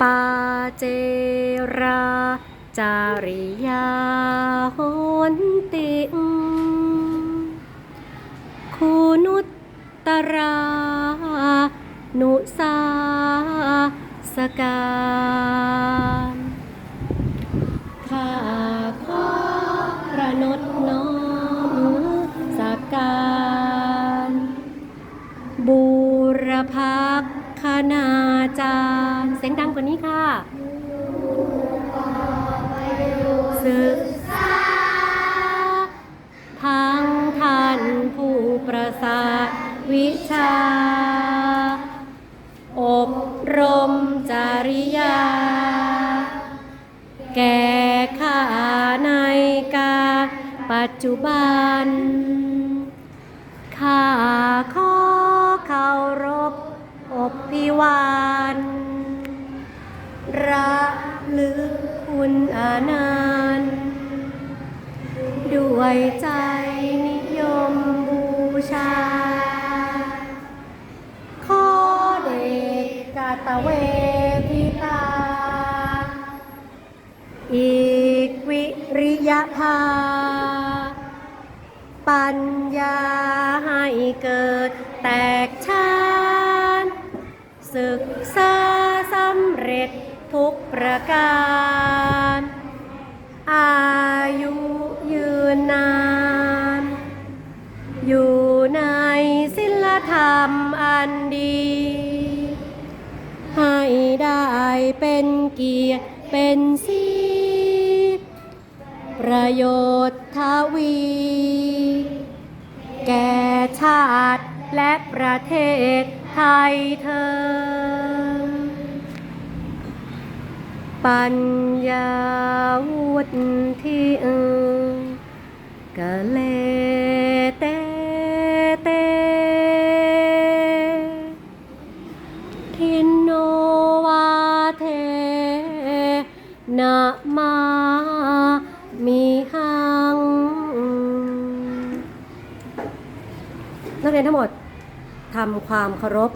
ปาเจราจาริยาโหนติงคุณุตตรานุสาสการข้าขอประนตน้อมสักการ บูรพักคณาจาร สียงดังกว่านี้ค่ะศึกษาทั้งท่านผู้ประสาทวิชา อบรมจริยา แก่ข้าในกาปัจจุบันข้า คุณอานันต์ด้วยใจนิยมบูชา ขอเดชกาตะเวทิตา อีกวิริยภา ปัญญาให้เกิดแตกชานศึกษา ทุกประการ อายุยืนนาน อยู่ในศิลธรรมอันดี ให้ได้เป็นเกียรติเป็นสีประโยชน์ทวี แก่ชาติและประเทศไทยเธอ ปัญญาวุฒิเอิงกะเลเตเตทินโนวาเทนะมามีหัง นักเรียนทั้งหมดทำความเคารพ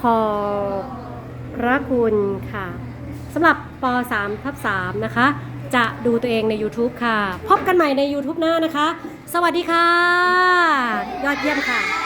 ขอพระคุณค่ะ สำหรับป .3 ทับ3นะคะ จะดูตัวเองใน YouTube ค่ะ พบกันใหม่ใน YouTube หน้านะคะ สวัสดีค่ะ ยอดเยี่ยมค่ะ